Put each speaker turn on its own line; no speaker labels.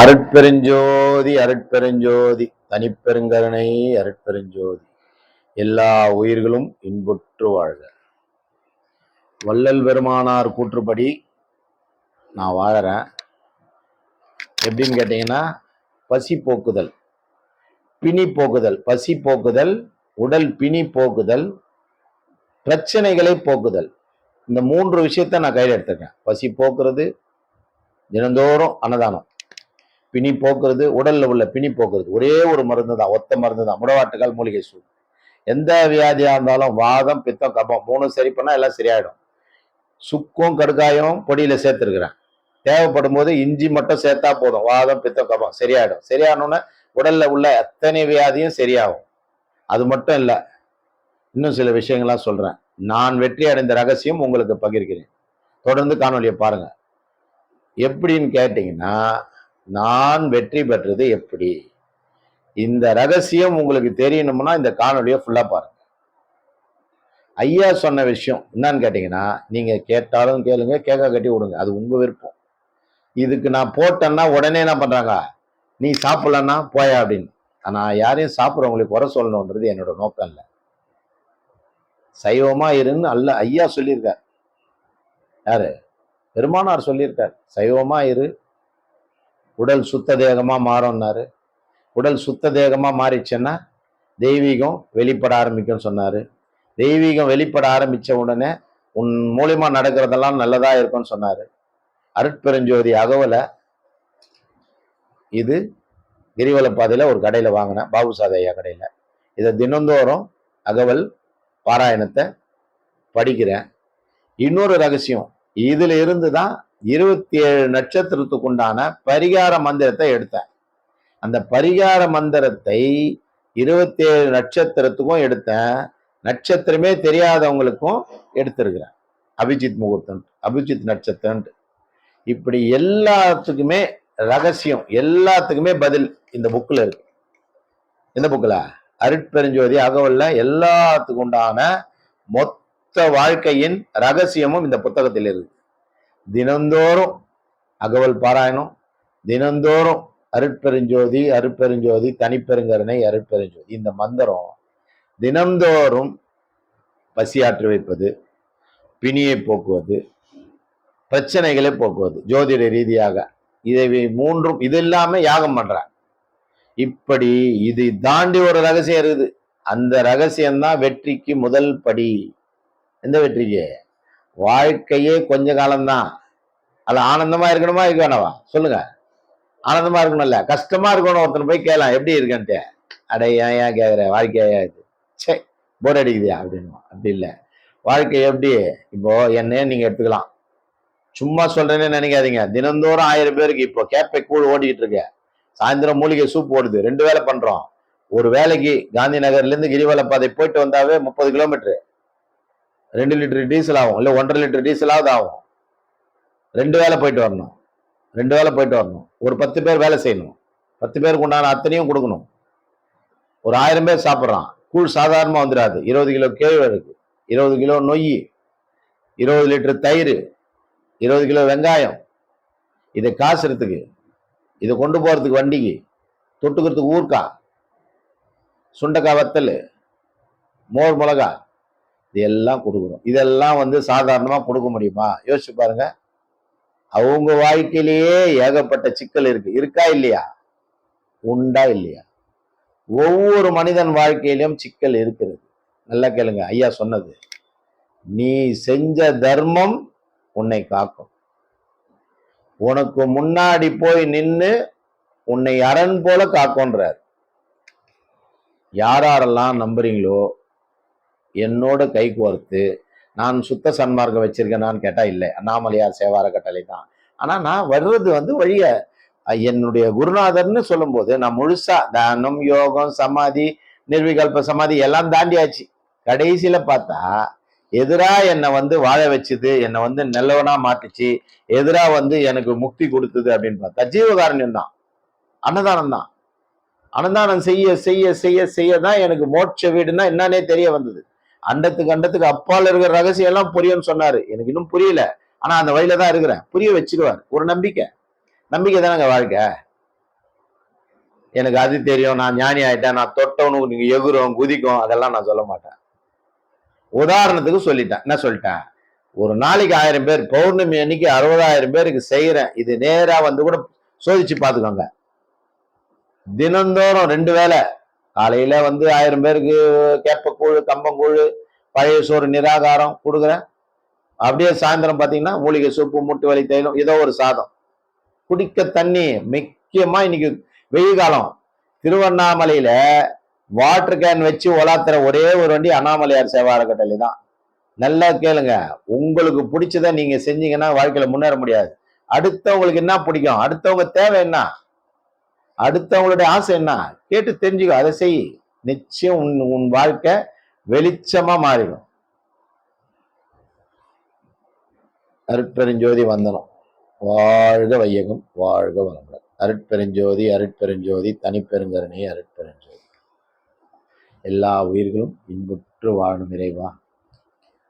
அருட்பெருஞ்சோதி அருட்பெருஞ்சோதி தனிப்பெருங்கருணை அருட்பெருஞ்சோதி. எல்லா உயிர்களும் இன்புற்று வாழ்க. வள்ளல் பெருமானார் கூற்றுப்படி நான் வாழறேன். எப்படின்னு கேட்டீங்கன்னா பசி போக்குதல் பிணி போக்குதல் பசி போக்குதல் உடல் பிணி போக்குதல் பிரச்சனைகளை போக்குதல். இந்த மூன்று விஷயத்த நான் கையில் எடுத்திருக்கேன். பசி போக்குறது தினந்தோறும் அன்னதானம். பிணி போக்குறது உடல்ல உள்ள பிணி போக்குறது. ஒரே ஒரு மருந்து தான் ஒத்த மருந்து தான் முடவாட்டுக்கால் மூலிகை சூடு. எந்த வியாதியா இருந்தாலும் வாதம் பித்தம் கபம் மூணும் சரி பண்ணா எல்லாம் சரியாயிடும். சுக்கும் கடுக்காயும் பொடியில சேர்த்துருக்குறேன். தேவைப்படும் போது இஞ்சி மட்டும் சேர்த்தா போதும். வாதம் பித்தம் கபம் சரியாயிடும். சரியானோன்னு உடல்ல உள்ள எத்தனை வியாதியும் சரியாகும். அது மட்டும் இல்லை இன்னும் சில விஷயங்கள்லாம் சொல்றேன். நான் வெற்றி அடைந்த ரகசியம் உங்களுக்கு பகிர்கிறேன். தொடர்ந்து காணொலியை பாருங்க. எப்படின்னு கேட்டீங்கன்னா நான் வெற்றி பெற்றது எப்படி? இந்த ரகசியம் உங்களுக்கு தெரியணும்னா இந்த காணொலியை ஃபுல்லாக பாருங்க. ஐயா சொன்ன விஷயம் என்னன்னு கேட்டிங்கன்னா நீங்கள் கேட்டாலும் கேளுங்க கேட்க கட்டி விடுங்க. அது உங்கள் விருப்பம். இதுக்கு நான் போட்டேன்னா உடனே என்ன பண்ணுறாங்க நீ சாப்பிட்லன்னா போயா அப்படின்னு. நான் யாரையும் சாப்பிட்றவங்களுக்கு குறை சொல்லணுன்றது என்னோட நோக்கம் இல்லை. சைவமாக இருன்னு அல்ல ஐயா சொல்லியிருக்கார். யாரு? பெருமானார் சொல்லியிருக்கார். சைவமாக இரு உடல் சுத்த தேகமாக மாறும்னாரு. உடல் சுத்த தேகமாக மாறிச்சுன்னா தெய்வீகம் வெளிப்பட ஆரம்பிக்கும்னு சொன்னார். தெய்வீகம் வெளிப்பட ஆரம்பித்த உடனே உன் மூலியமாக நடக்கிறதெல்லாம் நல்லதாக இருக்கும்னு சொன்னார். அருட்பெருஞ்சோதி அகவலை இது கிரிவல பாதையில் ஒரு கடையில் வாங்கினேன் பாபுசாத கடையில். இதை தினந்தோறும் அகவல் பாராயணத்தை படிக்கிறேன். இன்னொரு ரகசியம் இதில் இருந்து தான் இருபத்தி ஏழு நட்சத்திரத்துக்கு உண்டான பரிகார மந்திரத்தை எடுத்தேன். அந்த பரிகார மந்திரத்தை இருபத்தி ஏழு நட்சத்திரத்துக்கும் எடுத்தேன். நட்சத்திரமே தெரியாதவங்களுக்கும் எடுத்திருக்கிறேன். அபிஜித் முகூர்த்தன் அபிஜித் நட்சத்திரன்ட்டு இப்படி எல்லாத்துக்குமே ரகசியம் எல்லாத்துக்குமே பதில் இந்த புக்கில் இருக்கு. இந்த புக்கில்? அருட்பெருஞ்சோதி அகவல்ல எல்லாத்துக்கு உண்டான மொத்த வாழ்க்கையின் ரகசியமும் இந்த புத்தகத்தில் இருக்கு. தினந்தோறும் அகவல் பாராயணம் தினந்தோறும் அருட்பெருஞ்சோதி அருட்பெருஞ்சோதி தனிப்பெருங்கருணை அருட்பெருஞ்சோதி. இந்த மந்திரம் தினந்தோறும் பசியாற்றி வைப்பது பிணியை போக்குவது பிரச்சனைகளை போக்குவது ஜோதிட ரீதியாக. இதை மூன்றும் இது இல்லாமல் யாகம் பண்ணுறாங்க இப்படி இது தாண்டி ஒரு ரகசியம் இருக்குது. அந்த ரகசியம்தான் வெற்றிக்கு முதல் படி. எந்த வெற்றிக்கு? வாழ்க்கையே கொஞ்ச காலம்தான். அது ஆனந்தமா இருக்கணுமா இருக்க வேணவா? சொல்லுங்க. ஆனந்தமா இருக்கணும்ல கஷ்டமா இருக்கணும் ஒருத்தனை போய் கேட்கலாம் எப்படி இருக்கன்ட்டு. அடே ஏன் ஏன் கேட்குற வாழ்க்கையா இது? சே போர் அடிக்குதியா அப்படின்னு அப்படி இல்லை. வாழ்க்கை எப்படி? இப்போ என்னையே நீங்க எடுத்துக்கலாம். சும்மா சொல்றேன்னு நினைக்காதீங்க. தினந்தோறும் ஆயிரம் பேருக்கு இப்போ கேப்பை கூழ் ஓடிக்கிட்டு இருக்கு. சாயந்தரம் மூலிகை சூப் ஓடுது. ரெண்டு வேலை பண்றோம். ஒரு வேலைக்கு காந்தி நகர்ல இருந்து கிரிவல பாதை போயிட்டு வந்தாவே முப்பது கிலோமீட்டர். ரெண்டு லிட்டர் டீசல் ஆகும். இல்லை ஒன்றரை லிட்டர் டீசலாவது ஆகும். ரெண்டு வேலை போயிட்டு வரணும். ரெண்டு வேலை போயிட்டு வரணும். ஒரு பத்து பேர் வேலை செய்யணும். பத்து பேருக்கு உண்டான அத்தனையும் கொடுக்கணும். ஒரு ஆயிரம் பேர் சாப்பிட்றான். கூழ் சாதாரணமாக வந்துடாது இருபது கிலோ கேழ்வரகு இருபது கிலோ நொய் இருபது லிட்டர் தயிர் இருபது கிலோ வெங்காயம். இதை காசுறதுக்கு இதை கொண்டு போகிறதுக்கு வண்டிக்கு தொட்டுக்கிறதுக்கு ஊர்க்கா சுண்டக்காய் வத்தல் மோர் மிளகாய் இதெல்லாம் கொடுக்கணும். இதெல்லாம் வந்து சாதாரணமாக கொடுக்க முடியுமா? யோசிச்சு பாருங்க. அவங்க வாழ்க்கையிலேயே ஏகப்பட்ட சிக்கல் இருக்கு. இருக்கா இல்லையா? உண்டா இல்லையா? ஒவ்வொரு மனிதன் வாழ்க்கையிலும் சிக்கல் இருக்கிறது. நல்லா கேளுங்க. ஐயா சொன்னது. நீ செஞ்ச தர்மம் உன்னை காக்கும். உனக்கு முன்னாடி போய் நின்னு உன்னை அரண் போல காக்கும்ன்றார். யாரெல்லாம் நம்புறீங்களோ என்னோட கை கோர்த்து நான் சுத்த சன்மார்க்கம் வச்சிருக்கேனான்னு கேட்டால் இல்லை. அண்ணாமலையார் சேவார கட்டளை தான். ஆனால் நான் வர்றது வந்து வழிய என்னுடைய குருநாதர்னு சொல்லும்போது நான் முழுசா தானம் யோகம் சமாதி நிர்விகல்ப சமாதி எல்லாம் தாண்டியாச்சு. கடைசியில் பார்த்தா எதிரா என்னை வந்து வாழ வச்சுது என்னை வந்து நல்லவனா மாட்டுச்சு எதிரா வந்து எனக்கு முக்தி கொடுத்தது அப்படின்னு பார்த்தா ஜீவகாரண்யம் தான். அன்னதானம் தான். அன்னதானம் செய்ய செய்ய செய்ய செய்ய தான் எனக்கு மோட்ச வீடுன்னா என்னன்னே தெரிய வந்தது. அண்டத்துக்கு அண்டத்துக்கு அப்பால் இருக்கிற ரகசியம் எல்லாம் புரியும்னு சொன்னாரு. எனக்கு இன்னும் புரியல. ஆனா அந்த வழியில தான் இருக்கிறேன். புரிய வச்சுக்குவார். ஒரு நம்பிக்கை. நம்பிக்கை தானங்க வாழ்க்கை? எனக்கு அது தெரியும். நான் ஞானி ஆயிட்டேன். நான் தொட்டவனுக்கு நீங்க எகுரும் குதிக்கும். அதெல்லாம் நான் சொல்ல மாட்டேன். உதாரணத்துக்கு சொல்லிட்டேன். என்ன சொல்லிட்டேன்? ஒரு நாளைக்கு ஆயிரம் பேர் பௌர்ணமி அன்னைக்கு அறுபதாயிரம் பேருக்கு செய்யறேன் இது நேரா வந்து கூட சோதிச்சு பார்த்துக்கோங்க. தினந்தோறும் ரெண்டு வேளை. காலையில வந்து ஆயிரம் பேருக்கு கேப்பக்கூழ் கம்பங்கூழ் பழைய சோறு நிராகாரம் கொடுக்குறேன். அப்படியே சாயந்தரம் பார்த்தீங்கன்னா மூலிகை சூப்பு முட்டு வலி தைலம் ஏதோ ஒரு சாதம். குடிக்க தண்ணி முக்கியமா இன்னைக்கு வெயில் காலம். திருவண்ணாமலையில வாட்டர் கேன் வச்சு ஒலாத்துற ஒரே ஒரு வண்டி அண்ணாமலையார் சேவா அறக்கட்டளை தான். நல்லா கேளுங்க. உங்களுக்கு பிடிச்சதை நீங்க செஞ்சீங்கன்னா வாழ்க்கையில முன்னேற முடியாது. அடுத்தவங்களுக்கு என்ன பிடிக்கும்? அடுத்தவங்க தேவை என்ன? அடுத்தவங்களுடைய ஆசை என்ன? கேட்டு தெரிஞ்சுக்கோ அதை செய். நிச்சயம் உன் உன் வாழ்க்கை வெளிச்சமா மாறிடும். அருட்பெருஞ்சோதி வந்தனம். வாழ்க வையகம் வாழ்க வளமுடன். அருட்பெருஞ்சோதி அருட்பெருஞ்சோதி தனிப்பெருங்கருணை அருட்பெருஞ்சோதி. எல்லா உயிர்களும் இன்புற்று வாழும் இறைவா.